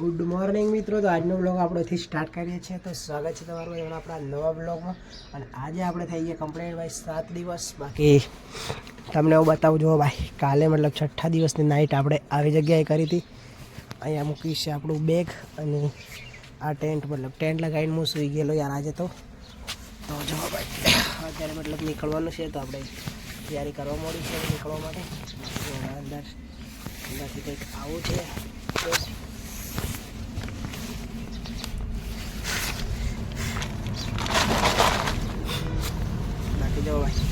Good morning મિત્રો. તો આજનો બ્લોગ આપણેથી સ્ટાર્ટ કરીએ છીએ. તો સ્વાગત છે તમારું બધાનું આપણા નવા બ્લોગમાં અને આજે આપણે થઈ ગયા કમ્પ્લીટ ભાઈ સાત દિવસ. બાકી તમને હું બતાવું, જો ભાઈ, કાલે મતલબ છઠ્ઠા દિવસની નાઇટ આપણે આવી જગ્યાએ કરી હતી. અહીંયા મૂકી છે આપણું બેગ અને આ ટેન્ટ મતલબ ટેન્ટ લગાવીને હું સૂઈ ગયેલો યાર આજે તો. તો જો ભાઈ, અત્યારે મતલબ નીકળવાનું છે તો આપણે તૈયારી કરવા મળી છે નીકળવા માટે. અંદર અંદરથી કંઈક આવું છે તો બાકી જો ભાઈ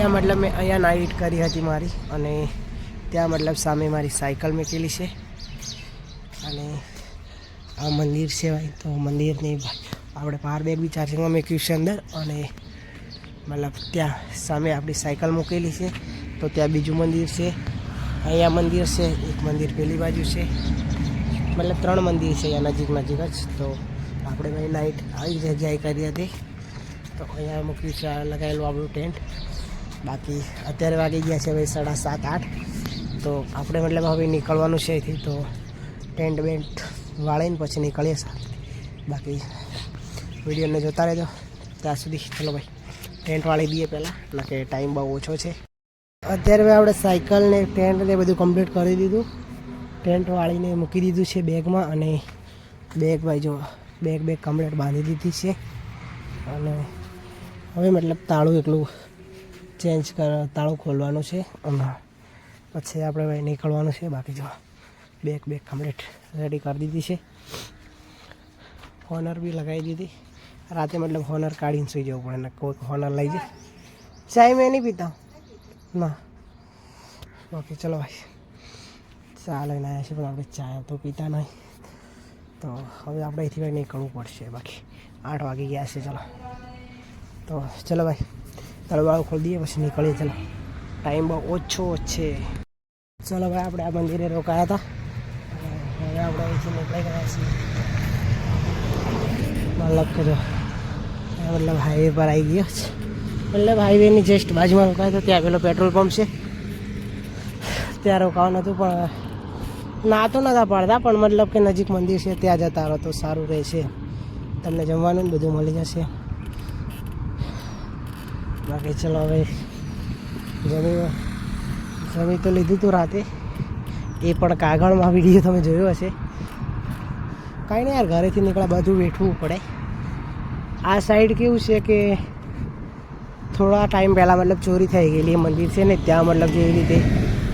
અહીંયા મતલબ મેં અહીંયા નાઇટ કરી હતી મારી અને ત્યાં મતલબ સામે મારી સાયકલ મૂકેલી છે. અને આ મંદિર છે ભાઈ, તો મંદિરની આપણે પાવર બેગ બી ચાર્જિંગમાં મૂક્યું છે અંદર અને મતલબ ત્યાં સામે આપણી સાયકલ મૂકેલી છે. તો ત્યાં બીજું મંદિર છે, અહીંયા મંદિર છે, એક મંદિર પેલી બાજુ છે. મતલબ ત્રણ મંદિર છે અહીંયા નજીક નજીક જ. તો આપણે ભાઈ નાઇટ આવી જગ્યાએ કરી હતી. તો અહીંયા મૂક્યું છે લગાવેલું આપણું ટેન્ટ બાકી અત્યારે વાગી ગયા છે ભાઈ સાડા સાત, આઠ. તો આપણે મતલબ હવે નીકળવાનું છે અહીંથી, તો ટેન્ટ બેન્ટ વાળીને પછી નીકળીએ સાથે બાકી વિડીયોને જોતા રહેજો. ત્યાં સુધી ચલો ભાઈ, ટેન્ટ વાળી દઈએ પહેલાં એટલે કે ટાઈમ બહુ ઓછો છે. અત્યારે ભાઈ આપણે સાયકલ ને ટેન્ટ ને બધું કમ્પ્લીટ કરી દીધું. ટેન્ટ વાળીને મૂકી દીધું છે બેગમાં અને બેગ ભાઈ જો, બેગ બેગ કમ્પ્લીટ બાંધી દીધી છે. અને હવે મતલબ તાળું એકલું ચેન્જ કર, તાળું ખોલવાનું છે, હમણાં. પછી આપણે નીકળવાનું છે, બાકી જો બેગ બેગ કમ્પ્લીટ રેડી કરી દીધી છે. હોનર બી લગાવી દીધી. રાતે મતલબ હોનર કાઢીને સુઈ જવું પડે, ને કોઈ હોનર લઈ જાય. ચાય મેં નહીં પીતા. ના. ઓકે ચલો ભાઈ, ચા લઈને આવ્યા છે પણ આપણે ચા તો પીતા નહીં. તો હવે આપણે અહીંથી ભાઈ નીકળવું પડશે, બાકી આઠ વાગી ગયા છે, ચલો. તો ચલો ભાઈ તળવાળું ખોલી દઈએ, પછી નીકળીએ, ચાલો. ટાઈમ બહુ ઓછો છે. ચાલો ભાઈ, આપણે આ મંદિરે રોકાયા હતા. હવે આપણે અહીંથી નીકળી ગયા છીએ. મતલબ કે જો, મતલબ હાઈવે પર આવી ગયો છે. મતલબ હાઈવેની જસ્ટ બાજુમાં રોકાયો હતો, ત્યાં પેલો પેટ્રોલ પંપ છે. ત્યાં રોકાવાનું હતું, પણ ના તો નતા પાડતા, પણ મતલબ કે નજીક મંદિર છે, ત્યાં જતા રહો તો સારું રહેશે. તમને જમવાનું બધું મળી જશે. બાકી ચલો હવે જમી જમી તો લીધું હતું રાતે. એ પણ કાગળમાં વીડિયો તમે જોયો હશે. કાંઈ નહીં યાર, ઘરેથી નીકળ્યા, બધું વેઠવું પડે. આ સાઈડ કેવું છે કે થોડા ટાઈમ પહેલાં મતલબ ચોરી થઈ ગયેલી મંદિર છે ને, ત્યાં મતલબ જેવી રીતે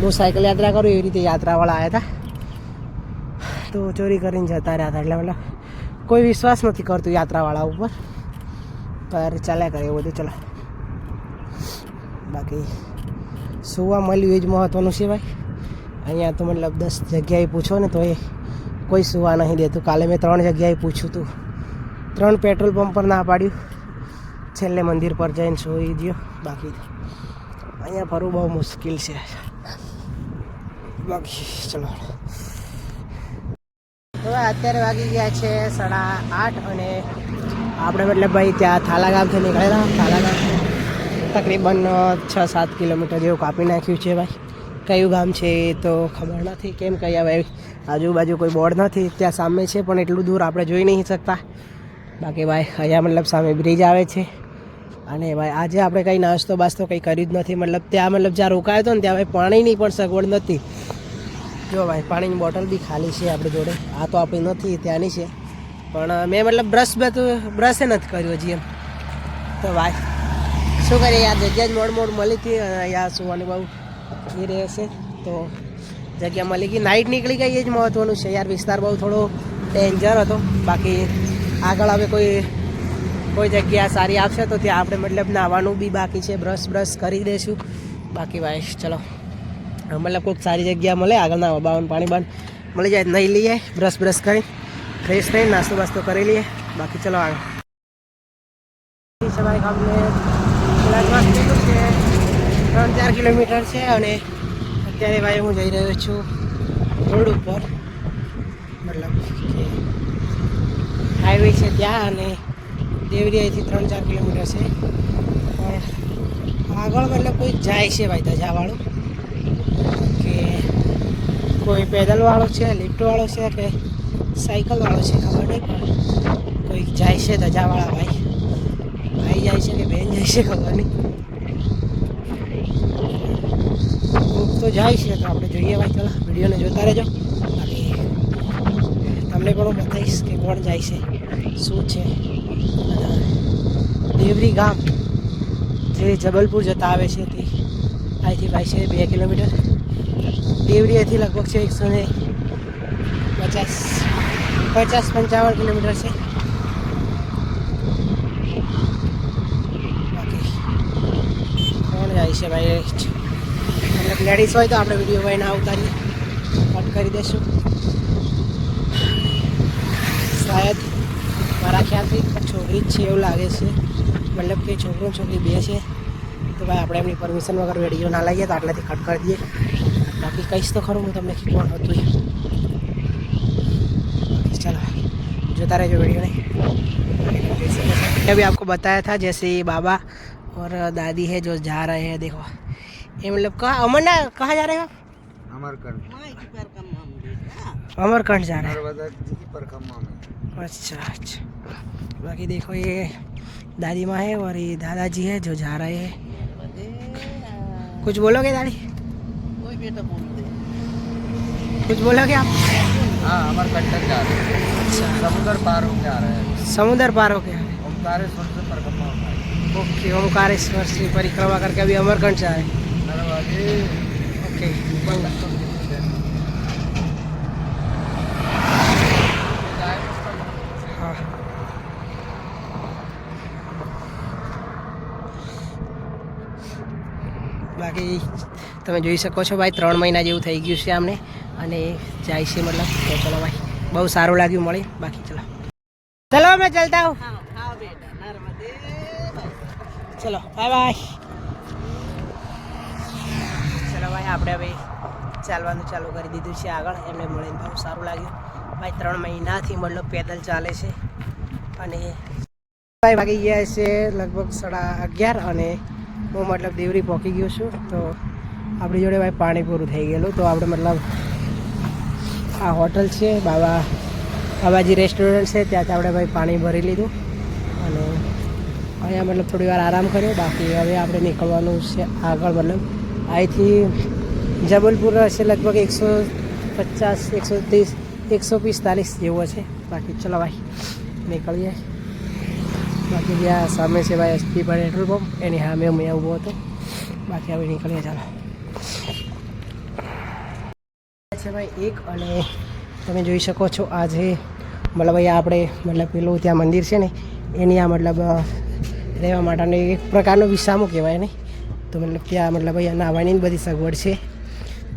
હું સાયકલ યાત્રા કરું, એવી રીતે યાત્રાવાળા આવ્યા હતા. તો ચોરી કરીને જતા રહ્યા હતા, એટલે મતલબ કોઈ વિશ્વાસ નથી કરતું યાત્રાવાળા ઉપર. પર ચાલ્યા કરે એવું બધું, ચલો. બાકી સુવા મળ્યું એ જ મહત્ત્વનું ભાઈ. અહીંયા તો મતલબ દસ જગ્યાએ પૂછો ને તો એ કોઈ સુવા નહીં દેતું કાલે મેં ત્રણ જગ્યાએ પૂછ્યું હતું ત્રણ પેટ્રોલ પંપ પર ના પાડ્યું. છેલ્લે મંદિર પર જઈને સુઈ ગયો. બાકી અહીંયા ફરવું બહુ મુશ્કેલ છે. બાકી ચલો. હવે અત્યારે વાગી ગયા છે સાડા આઠ અને આપણે મતલબ ભાઈ ત્યાં થાલા ગામથી નીકળેલા. થાલા ગામ તકરીબન છ સાત કિલોમીટર જેવું કાપી નાખ્યું છે ભાઈ. કયું ગામ છે એ તો ખબર નથી, કેમ કયા ભાઈ આજુબાજુ કોઈ બોર્ડ નથી, ત્યાં સામે છે, પણ એટલું દૂર આપણે જોઈ નહીં શકતા. બાકી ભાઈ, અહીંયા મતલબ સામે બ્રિજ આવે છે. અને ભાઈ, આજે આપણે કંઈ નાસ્તો બાસ્તો કંઈ કર્યું જ નથી. મતલબ ત્યાં મતલબ જ્યાં રોકાયો હતો ને ત્યાં ભાઈ પાણીની પણ સગવડ નથી. જો ભાઈ, પાણીની બોટલ બી ખાલી છે આપણી જોડે. આ તો આપણી નથી, ત્યાંની છે. પણ મેં મતલબ બ્રશ બધું બ્રશે નથી કર્યું હજી એમ. તો ભાઈ શું કરીએ આ જગ્યા જ મોડ મોડ મળી હતી અને અહીંયા સુવાની બહુ એ રહેશે તો જગ્યા મળી ગઈ. નાઇટ નીકળી ગઈ એ જ મહત્ત્વનું છે યાર. વિસ્તાર બહુ થોડો ડેન્જર હતો. બાકી આગળ હવે કોઈ કોઈ જગ્યા સારી આવશે તો ત્યાં આપણે મતલબ નાહવાનું બી બાકી છે. બ્રશ બ્રશ કરી દઈશું. બાકી ભાઈ, ચલો. મતલબ કોઈક સારી જગ્યા મળે. આગળ ના બાવન પાણી બાન મળી જાય નહીં લઈએ. બ્રશ બ્રશ કરી ફ્રેશ થઈ નાસ્તો બાસ્તો કરી લઈએ. બાકી ચલો આગળ. કામને ક્લાસમાં ત્રણ ચાર કિલોમીટર છે અને અત્યારે ભાઈ હું જઈ રહ્યો છું રોડ ઉપર. મતલબ હાઈવે છે ત્યાં અને દેવરિયાથી ત્રણ ચાર કિલોમીટર છે. આગળ મતલબ કોઈ જાય છે ભાઈ ધજાવાળું કે કોઈ પેદલવાળો છે, લિફ્ટવાળો છે કે સાયકલવાળો છે ખબર નહીં, પણ કોઈ જાય છે ધજાવાળા ભાઈ. ભાઈ જાય છે કે બેન જાય છે ખબર નહીં. તો જાય છે, તો આપણે જોઈએ ભાઈ, ચાલો, વિડીયોને જોતા રહેજો. તમને પણ હું બતાવીશ કે કોણ જાય છે, શું છે. દેવરી ગામ જે જબલપુર જતા આવે છે, તે અહીંથી ભાઈ છે બે કિલોમીટર. દેવરીએથી લગભગ છે એકસો ને પચાસ પચાસ પંચાવન કિલોમીટર છે બાકી કોણ જાય છે ભાઈ મતલબ લેડીઝ હોય તો આપણે વિડીયો ભાઈ ના ઉતારીએ કટ કરી દઈશું શાયદ મારા ખ્યાલથી છોકરી જ છે એવું લાગે છે મતલબ કે છોકરો ને છોકરી બે છે તો ભાઈ આપણે એમની પરમિશન વગર વિડીયો ના લઈએ તો આટલાથી કટ કરી દઈએ बाकी कहीं तो खरो मैं तुमने कि कौन हो तुझे चलो जोता रहे जो वीडियो ने अभी आपको बताया था जैसे ये बाबा और दादी है जो जा रहे हैं देखो। ये मतलब कहाँ अमरना कहाँ जा रहे हो अमरकंड अमरकंड जा रहे हैं। अच्छा अच्छा। बाकी देखो ये दादी माँ है और ये दादाजी है जो जा रहे हैं। कुछ बोलोगे दादी? कुछ बोलोगे आप? हाँ अमरकंटक जा रहे हैं। अच्छा। समुद्र पार होके आ रहे हैं। समुद्र पार हो। से परिक्रमा होता है ओके ओमकारेश्वर से परिक्रमा करके अभी अमरकंड जा रहे हैं नर्मदा जी ओके હા બાકી તમે જોઈ શકો છો ભાઈ ત્રણ મહિના જેવું થઈ ગયું છે આમને અને જાય છે મતલબ તો ચલો ભાઈ બહુ સારું લાગ્યું મળી બાકી ચલો ચલો મેં ચલતા હું ચલો બાય બાય ચલો ભાઈ આપણે હવે ચાલવાનું ચાલુ કરી દીધું છે આગળ. એમને મળીને બહુ સારું લાગ્યું. ભાઈ ત્રણ મહિનાથી મતલબ પેદલ ચાલે છે. અને ભાઈ વાગી ગયા છે લગભગ સાડા અગિયાર અને હું મતલબ દેવરી પહોંચી ગયો છું. તો આપણી જોડે ભાઈ પાણી પૂરું થઈ ગયેલું. તો આપણે મતલબ આ હોટલ છે બાબા બાબાજી રેસ્ટોરન્ટ છે ત્યાંથી આપણે ભાઈ પાણી ભરી લીધું. અને અહીંયા મતલબ થોડી વાર આરામ કર્યો, બાકી હવે આપણે નીકળવાનું છે આગળ મતલબ. અહીંથી જબલપુર હશે લગભગ એકસો પચાસ, એકસો ત્રીસ, એકસો પિસ્તાલીસ જેવો છે. બાકી ચલો ભાઈ, નીકળીએ. બાકી જ્યાં સામે છે ભાઈ એસપી પેટ્રોલ પંપ. એની સામે અમે ઊભો હતો. બાકી હવે નીકળીએ, ચાલો. છે ભાઈ એક અને તમે જોઈ શકો છો આજે મતલબ અહીંયા આપણે મતલબ પેલું ત્યાં મંદિર છે ને, એની આ મતલબ રહેવા માટેનો એક પ્રકારનો વિસામો કહેવાય ને તો મતલબ ત્યાં મતલબ અહીંયા નાવાની બધી સગવડ છે.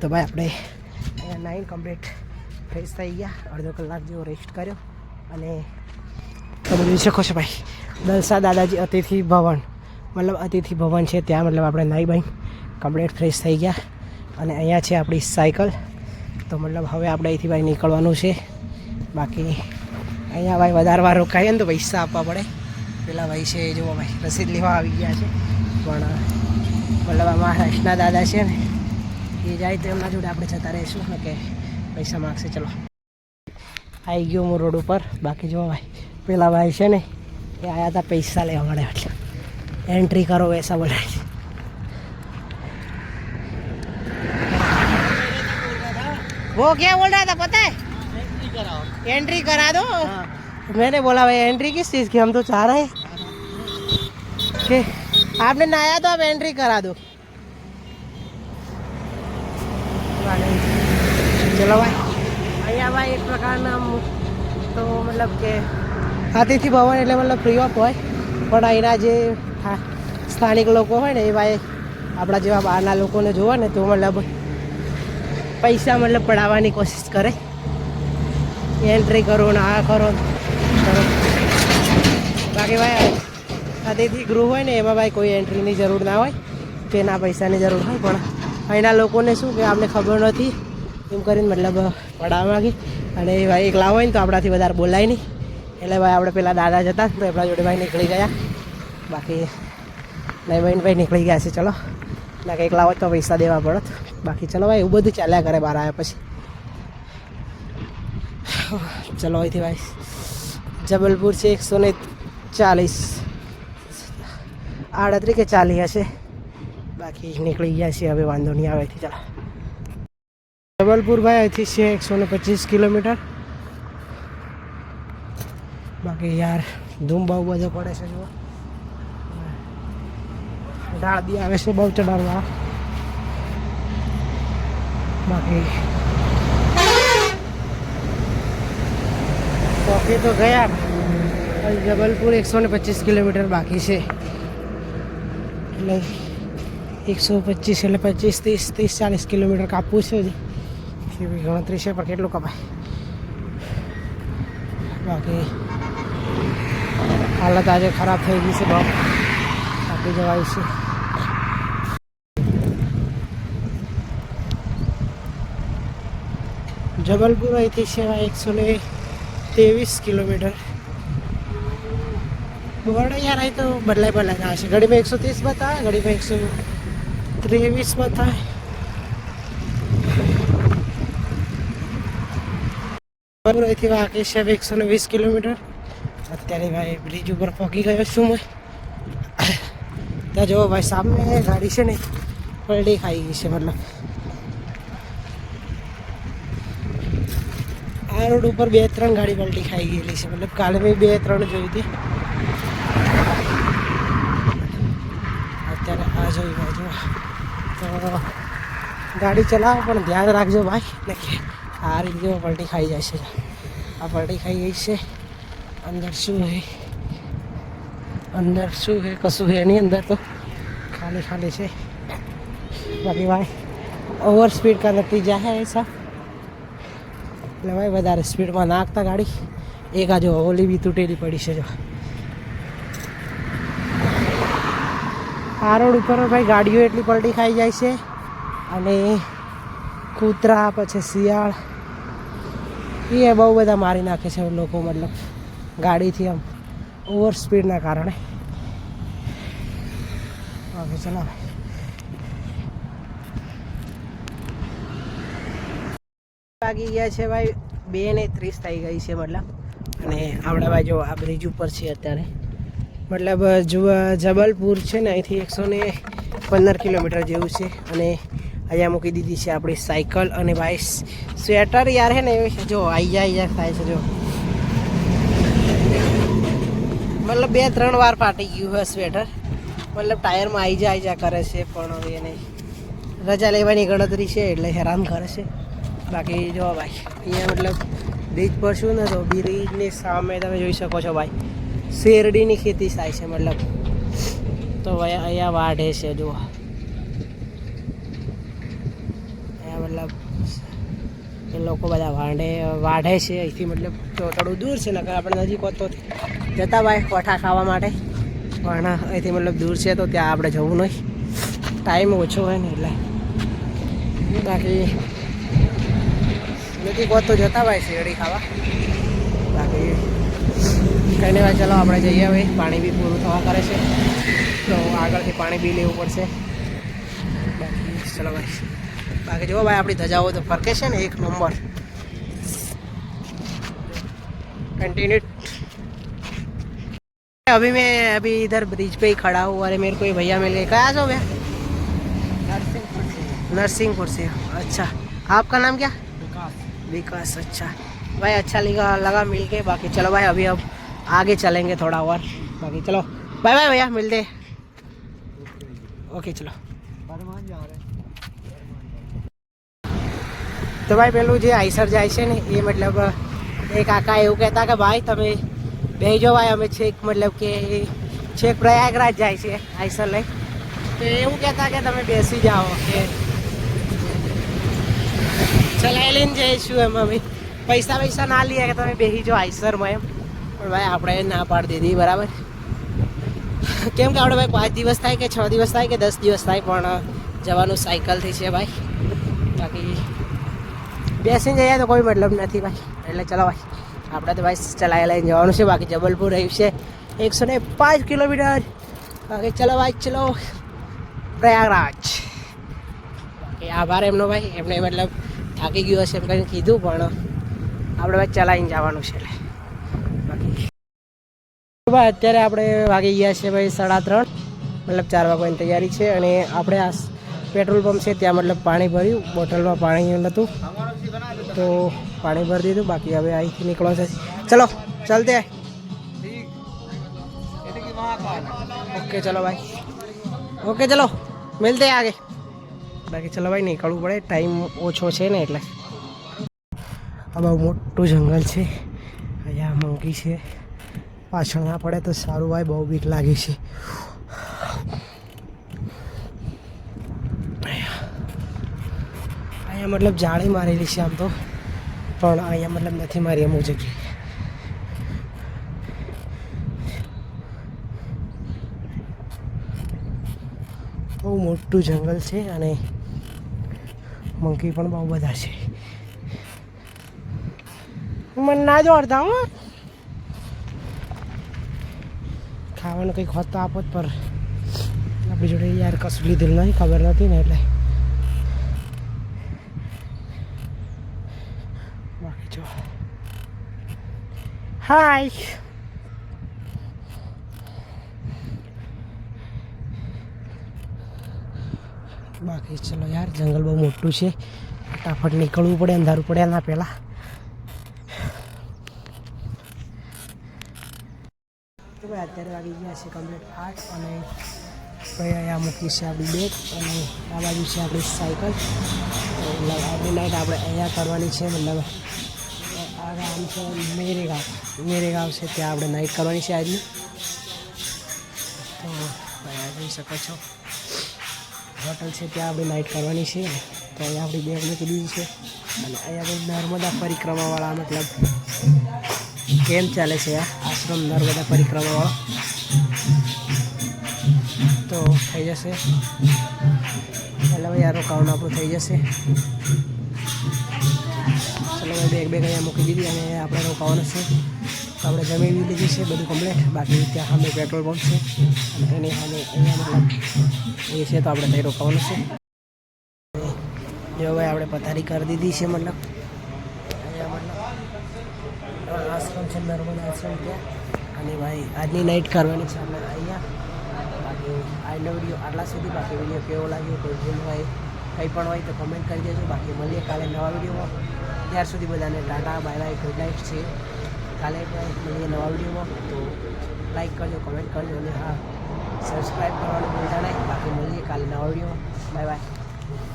તો ભાઈ આપણે અહીંયા નાઈન કમ્પ્લીટ ફ્રેશ થઈ ગયા. અડધો કલાક જેવો રેસ્ટ કર્યો. અને તમે જોઈ શકો છો ભાઈ. દલસા દાદાજી અતિથિ ભવન. મતલબ અતિથિ ભવન છે, ત્યાં મતલબ આપણે નાઈ બાઈ કમ્પ્લીટ ફ્રેશ થઈ ગયા. અને અહીંયા છે આપણી સાયકલ. તો મતલબ હવે આપણે અહીંથી ભાઈ નીકળવાનું છે. બાકી અહીંયા ભાઈ વધારવા રોકાઈએ ને તો પૈસા આપવા પડે. પેલા ભાઈ છે એ જુઓ ભાઈ રસીદ લેવા આવી ગયા છે પણ મતલબ આ મહારાષ્ટ્રના દાદા છે ને એ જાય તો એમના જોડે આપણે જતા રહીશું ને કે પૈસા માગશે ચલો આવી ગયો હું રોડ ઉપર બાકી જો ભાઈ પેલા ભાઈ છે ને એ આવ્યા હતા પૈસા લેવા માટે એટલે એન્ટ્રી કરો વૈસા બોલાય છે वो क्या बोल रहा था पता है एंट्री करा दो मैंने बोला भाई एंट्री किस चीज़ की हम तो चाह रहे हैं कि आपने नहाया तो आप एंट्री करा दो ચલો ભાઈ અહીંયા ભાઈ એક પ્રકારના આમ તો મતલબ કે અતિથિ ભવન એટલે મતલબ ફ્રી ઓફ હોય પણ અહીંના જે થા- સ્થાનિક લોકો હોય ને એ ભાઈ આપણા જેવા બહારના લોકોને જોવે ને તો મતલબ પૈસા મતલબ પડાવવાની કોશિશ કરે એન્ટ્રી કરો ને આ કરો ને કરો બાકી ભાઈ અતિથિ ગૃહ હોય ને એમાં ભાઈ કોઈ એન્ટ્રીની જરૂર ના હોય કે ના પૈસાની જરૂર હોય, પણ અહીંના લોકોને શું કે આપણે ખબર નથી, એમ કરીને મતલબ પડાવવા માંગી. અને ભાઈ એકલા હોય ને તો આપણાથી વધારે બોલાય નહીં. એટલે ભાઈ આપણે પેલા દાદા જતા તો આપણા જોડે ભાઈ નીકળી ગયા. બાકી નહીં ભાઈ નીકળી ગયા છે, ચલો. ના કે એકલા હોય તો પૈસા દેવા પડત બાકી ચલો ભાઈ એવું બધું ચાલ્યા કરે બહાર આવ્યા પછી. ચલો અહીંથી ભાઈ. જબલપુર છે એકસો ને ચાલીસ. આડત્રીસ કે ચાલી હશે. બાકી નીકળી ગયા છે હવે, વાંધો નહીં આવે અહીંથી, ચાલો. જબલપુર ભાઈ અહીંથી છે એકસો ને પચીસ કિલોમીટર. બાકી યાર, ધૂમ બહુ બધો પડે છે, જુઓ. ઢાળ આવે છે બહુ ચડાવવા. બાકી કોફી તો ગયા જબલપુર એકસો ને પચીસ કિલોમીટર બાકી છે. એટલે એકસો પચીસ એટલે પચીસ ત્રીસ ત્રીસ ચાલીસ કિલોમીટર કાપવું છે હજી એવી ગણતરી છે પણ કેટલું કપાય બાકી હાલત આજે ખરાબ થઈ ગઈ છે બહુ કાપી જવાય છે જબલપુર અહીંથી છે એકસો ને ત્રેવીસ કિલોમીટર બોર્ડ યાર અહીં તો બદલાય બદલાય આવે છે ઘડીમાં એકસો ત્રીસ બતાવે ઘડીમાં એકસો ત્રેવીસ બતાવે અહીંથી વાગે છે એકસો ને વીસ કિલોમીટર. અત્યારે ભાઈ બ્રિજ ઉપર પહોંચી ગયો છું મેં. ત્યાં જુઓ ભાઈ, સામે ગાડી છે ને પલટી ખાઈ ગઈ છે મતલબ. આ રોડ ઉપર બે ત્રણ ગાડી પલટી ખાઈ ગયેલી છે. મતલબ કાલે મેં બે ત્રણ જોઈ હતી અત્યારે આ જોઈ બાજુ તો ગાડી ચલાવો, પણ ધ્યાન રાખજો ભાઈ. એટલે આ રીતે પલટી ખાઈ જાય છે. આ પલટી ખાઈ ગઈ છે. અંદર શું હે? અંદર શું હે? કશું હે એની અંદર તો. ખાલી ખાલી છે. બાકી ભાઈ ઓવર સ્પીડ કા નતીજા હે એસા? એટલે ભાઈ, વધારે સ્પીડમાં નાખતા ગાડી. એક આજો ઓલી બી તૂટેલી પડી છે જો. આ રોડ ઉપર ભાઈ ગાડીઓ એટલી પલટી ખાઈ જાય છે. અને કૂતરા, પછી શિયાળ, એ બહુ બધા મારી નાખે છે લોકો, મતલબ ગાડીથી આમ ઓવર સ્પીડના કારણે. ઓકે, ચલો. વાગી ગયા છે ભાઈ બે ને ત્રીસ થઈ ગઈ છે, મતલબ. અને આપણા બાજુ આ બ્રિજ ઉપર છે અત્યારે. મતલબ જબલપુર છે ને, અહીંથી એકસો ને પંદર કિલોમીટર જેવું છે. અને અહીંયા મૂકી દીધી છે આપણી સાયકલ અને ભાઈ સ્વેટર યાર હે ને જો, આઈ જાય જાય થાય છે, જો. મતલબ બે, ત્રણ વાર ફાટી ગયું હોય સ્વેટર. મતલબ ટાયરમાં આઈ જા આઈ જા કરે છે, પણ હવે એને રજા લેવાની ગણતરી છે, એટલે હેરાન કરે છે. બાકી જો, ભાઈ, અહીંયા મતલબ બ્રિજ પર શું ને, તો બ્રિજની સામે તમે જોઈ શકો છો, ભાઈ. શેરડીની ખેતી થાય છે, મતલબ. તો અહીંયા વાઢે છે, જુઓ. અહીંયા મતલબ એ લોકો બધા વાંઢે, વાઢે છે, અહીંથી મતલબ તો થોડું દૂર છે, નકર આપણે નજીક હોત તો જતા ભાઈ કોઠા ખાવા માટે. પણ અહીંથી મતલબ દૂર છે તો ત્યાં આપણે જવું નહીં. ટાઈમ ઓછો હોય ને એટલે. બાકી નજીક હોત તો જતા ભાઈ શેરડી ખાવા. બાકી કંઈ નહીં ભાઈ ચલો આપણે જઈએ હવે પાણી બી પૂરું થવા કરે છે તો આગળથી પાણી બી લેવું પડશે બાકી ચલો ભાઈ બાકી જો भाई अपनी धजाओ तो फरके है ना एक नंबर कंटिन्यू अभी मैं अभी इधर ब्रिज पे ही खड़ा हूँ अरे मेरे को ये भैया मिल गए कहाँ से हो भैया नरसिंहपुर से नरसिंहपुर से अच्छा आपका नाम क्या विकास विकास अच्छा भाई अच्छा लगा लगा मिल के बाकी चलो भाई अभी अब आगे चलेंगे थोड़ा और बाकी चलो बाय बाय भैया मिलते ओके चलो बर्मान जा रहे हैं તો ભાઈ પેલું જે આઈસર જાય છે ને એ મતલબ એ કાકા એવું કહેતા કે ભાઈ તમે બેસજો ભાઈ અમે છેક મતલબ કે છેક પ્રયાગરાજ જાય છે આઈસર લઈ તો એવું કહેતા કે તમે બેસી જાઓ કે ચલાવી લઈને જઈશું એમ અમે પૈસા પૈસા ના લઈએ કે તમે બેસી જાઓ આઈસરમાં એમ પણ ભાઈ, આપણે ના પાડી દીધી, બરાબર? કેમ કે આપણે ભાઈ પાંચ દિવસ થાય કે છ દિવસ થાય કે દસ દિવસ થાય, પણ જવાનું સાયકલથી છે ભાઈ. બાકી બેસીને જઈએ તો કોઈ મતલબ નથી ભાઈ. એટલે ચલો ભાઈ, આપણે તો ભાઈ ચલાવી લઈને જવાનું છે, બાકી જબલપુર રહ્યું છે એકસો ને પાંચ કિલોમીટર. બાકી ચલો ભાઈ, ચલો પ્રયાગરાજ. બાકી આભાર એમનો ભાઈ, એમને મતલબ થાકી ગયો હશે એમ કંઈ કીધું, પણ આપણે ભાઈ ચલાવીને જવાનું છે એટલે. ભાઈ, અત્યારે આપણે વાગી ગયા છીએ ભાઈ સાડા ત્રણ. મતલબ ચાર વાગવાની તૈયારી છે અને આપણે આ પેટ્રોલ પંપ છે, ત્યાં મતલબ પાણી ભર્યું. બોટલમાં પાણી નહોતું તો પાણી ભરી દીધું. બાકી હવે અહીંથી નીકળો છે. ચલો, ચાલતે ઓકે, ચલો ભાઈ. ઓકે, ચલો. મિલતે આગે. બાકી ચલો ભાઈ, નીકળવું પડે. ટાઈમ ઓછો છે ને એટલે. આ બહુ મોટું જંગલ છે. અહીંયા મંકી છે. પાછળ ના પડે તો સારું ભાઈ બહુ બીક લાગે છે. અહીંયા મતલબ જાળી મારેલી છે આમ તો, પણ અહીંયા મતલબ નથી મારી અમુક જગ્યાએ. બહુ મોટું જંગલ છે અને મંકી પણ બહુ બધા છે. મને ના દોડતા હો. ખાવાનું કંઈક હોત તો આપો જ પર આપણી જોડે યાર કશું લીધેલું નહીં, ખબર નથી ને એટલે. બાકી જો. હાય. બાકી ચલો યાર, જંગલ બહુ મોટું છે. ફટાફટ નીકળવું પડે, અંધારું પડે એના પહેલાં તો ભાઈ અત્યારે વાગી ગયા છે કમ્પ્લીટ આઠ અને ભાઈ અહીંયા મૂકી છે આપણી બેગ અને આ બાજુ છે આપણી સાયકલ મતલબ આપણી નાઇટ આપણે અહીંયા કરવાની છે, મતલબ આ ગામ છે મેરેગાંવ. મેરેગાંવ છે ત્યાં આપણે નાઇટ કરવાની છે આજની. તો આ જોઈ શકો છો. હોટલ છે ત્યાં આપણે નાઇટ કરવાની છે. તો અહીંયા આપણી બેગ મૂકી દીધી છે. અને અહીંયા નર્મદા પરિક્રમાવાળા, મતલબ કેમ ચાલે છે આ? આશ્રમ નર્મદા પરિક્રમાવાળો તો થઈ જશે. એટલે ભાઈ આ રોકાવાનું આપણું થઈ જશે. ચલો ભાઈ બેગ બેગ અહીંયા મૂકી દીધી અને આપણે રોકાવાનું છે. તો આપણે જમી લીધી છે, બધું કમ્પ્લેટ બાકી ત્યાં સામે પેટ્રોલ પંપ છે. અને એની સામે અહીંયા મતલબ એ છે, તો આપણે ત્યાં રોકાવાનું છે. જો ભાઈ, આપણે પથારી કરી દીધી છે, મતલબ. અહીંયા મતલબ આશ્રમ છે, નર્મદા આશ્રમ ત્યાં. અને ભાઈ, આજની નાઇટ કરવાની છે અમે અહીંયા. બાકી આજનો વીડિયો આટલા સુધી, બાકી વીડિયો કેવો લાગ્યો, કોઈ ભૂલ હોય, કંઈ પણ હોય તો કમેન્ટ કરી દેજો. બાકી મળીએ કાલે નવા વિડીયોમાં ત્યાર સુધી બધાને ટાટા બાય બાય ગુડ નાઇટ છે. કાલે મળીએ નવા વિડીયોમાં તો લાઈક કરજો કમેન્ટ કરજો. અને હા સબસ્ક્રાઈબ કરવાનું ભૂલતા નહીં. બાકી મળીએ કાલે નવા વિડીયોમાં બાય બાય